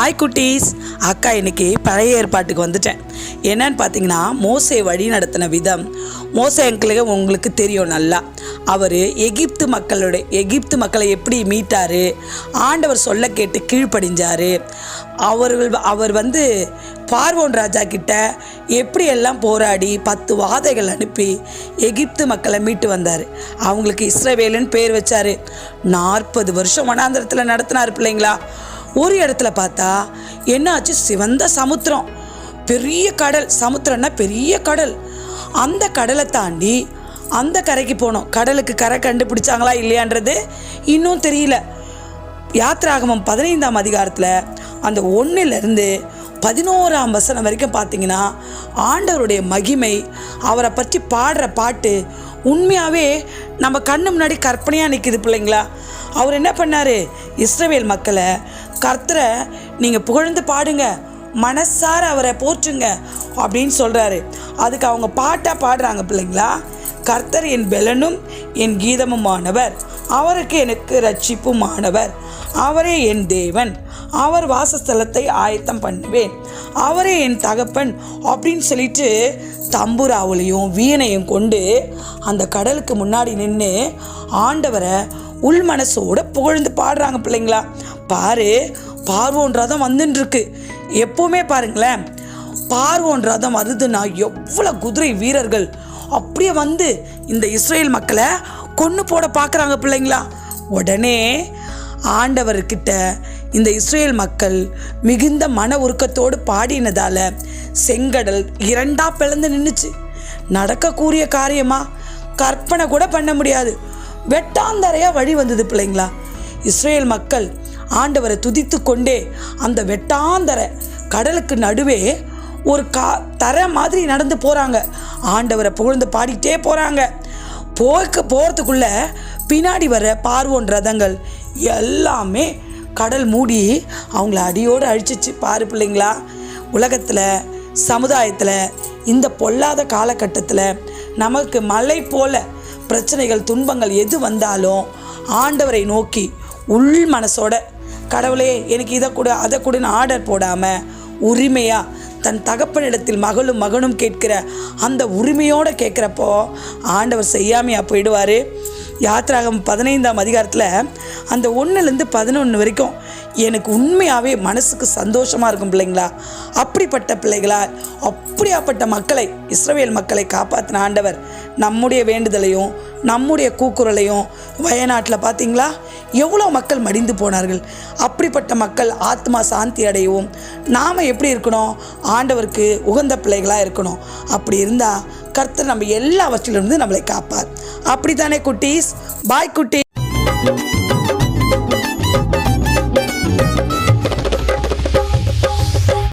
Hi குட்டீஸ். அக்கா இன்னைக்கு பழைய ஏற்பாட்டுக்கு வந்துட்டேன். என்னன்னு பார்த்தீங்கன்னா மோசை வழி நடத்தின விதம். மோசை எங்களுக்கு உங்களுக்கு தெரியும் நல்லா. அவர் எகிப்து மக்களுடைய எகிப்து மக்களை எப்படி மீட்டார்? ஆண்டவர் சொல்ல கேட்டு கீழ்ப்படிஞ்சார். அவர்கள் அவர் வந்து பார்வோன் ராஜா கிட்ட எப்படியெல்லாம் போராடி பத்து வாதைகள் அனுப்பி எகிப்து மக்களை மீட்டு வந்தார். அவங்களுக்கு இஸ்ரவேலுன்னு பேர் வச்சார். நாற்பது வருஷம் வனாந்திரத்தில் நடத்தினார் பிள்ளைங்களா. ஒரு இடத்துல பார்த்தா என்னாச்சு? சிவந்த சமுத்திரம். பெரிய கடல். சமுத்திரம்னா பெரிய கடல். அந்த கடலை தாண்டி அந்த கரைக்கு போனோம். கடலுக்கு கரை கண்டுபிடிச்சாங்களா இல்லையான்றது இன்னும் தெரியல. யாத்ராகமம் பதினைந்தாம் அதிகாரத்தில் அந்த ஒன்றிலிருந்து பதினோராம் வசனம் வரைக்கும் பார்த்தீங்கன்னா ஆண்டவருடைய மகிமை அவரை பற்றி பாடுற பாட்டு உண்மையாகவே நம்ம கண்ணு முன்னாடி கற்பனையாக நிற்கிது பிள்ளைங்களா? அவர் என்ன பண்ணார்? இஸ்ரவேல் மக்களை கர்த்தரை நீங்கள் புகழ்ந்து பாடுங்க மனசார அவரை போற்றுங்க அப்படின்னு சொல்கிறாரு அதுக்கு அவங்க பாட்டாக பாடுறாங்க பிள்ளைங்களா? கர்த்தர் என் பெலனும் என் கீதமுமானவர். அவருக்கு எனக்கு ரட்சிப்புமானவர் அவரே என் தேவன். அவர் வாசஸ்தலத்தை ஆயத்தம் பண்ணுவேன். அவரே என் தகப்பன் அப்படின்னு சொல்லிட்டு தம்புராவுலையும் வீணையும் கொண்டு அந்த கடலுக்கு முன்னாடி நின்று ஆண்டவரை உள் மனசோட புகழ்ந்து பாடுறாங்க பிள்ளைங்களா? பாரு பார்வோன் ரதம் வந்துட்டுருக்கு எப்போவுமே பாருங்களேன் பார்வோன் ரதம் வருதுன்னா எவ்வளோ குதிரை வீரர்கள் அப்படியே வந்து இந்த இஸ்ரேல் மக்களை கொன்று போட பார்க்குறாங்க பிள்ளைங்களா. உடனே ஆண்டவர்கிட்ட இந்த இஸ்ரேல் மக்கள் மிகுந்த மன உருக்கத்தோடு பாடினதால் செங்கடல் இரண்டாக பிளந்து நின்றுச்சு நடக்கக்கூடிய காரியமா? கற்பனை கூட பண்ண முடியாது. வெட்டாந்தரையாக வழி வந்தது பிள்ளைங்களா. இஸ்ரேல் மக்கள் ஆண்டவரை துதித்து கொண்டே அந்த வெட்டாந்தரை கடலுக்கு நடுவே ஒரு கா தர மாதிரி நடந்து போகிறாங்க ஆண்டவரை புகழ்ந்து பாடிட்டே போகிறாங்க போக்க போகிறதுக்குள்ள பின்னாடி வர பார்வோன் ரதங்கள் எல்லாமே கடல் மூடி அவங்கள அடியோடு அழிச்சிச்சு. பாரு பிள்ளைங்களா உலகத்தில் சமுதாயத்தில் இந்த பொல்லாத காலகட்டத்தில் நமக்கு மலை போல பிரச்சனைகள் துன்பங்கள் எது வந்தாலும் ஆண்டவரை நோக்கி உள் மனசோட கடவுளே எனக்கு இதை கொடு அதை கொடுன்னு ஆர்டர் போடாமல் உரிமையாக தன் தகப்பனிடத்தில் மகளும் மகனும் கேட்கிற அந்த உரிமையோடு கேட்குறப்போ ஆண்டவர் செய்யாமையாக போயிடுவார். யாத்ராகம் பதினைந்தாம் அதிகாரத்தில் அந்த ஒன்றுலேருந்து பதினொன்று வரைக்கும் எனக்கு உண்மையாகவே மனசுக்கு சந்தோஷமாக இருக்கும் பிள்ளைங்களா? அப்படிப்பட்ட பிள்ளைகளா அப்படியாப்பட்ட மக்களை இஸ்ரவேல் மக்களை காப்பாற்றின ஆண்டவர் நம்முடைய வேண்டுதலையும் நம்முடைய கூக்குரலையும் வயநாட்டில் பார்த்தீங்களா எவ்வளோ மக்கள் மடிந்து போனார்கள். அப்படிப்பட்ட மக்கள் ஆத்மா சாந்தி அடையவும் நாம் எப்படி இருக்கணும்? ஆண்டவருக்கு உகந்த பிள்ளைகளாக இருக்கணும். அப்படி இருந்தால் கர்த்தர் நம்ம எல்லாவற்றிலிருந்து நம்மளை காப்பார். அப்படித்தானே குட்டீஸ்? பாய் குட்டி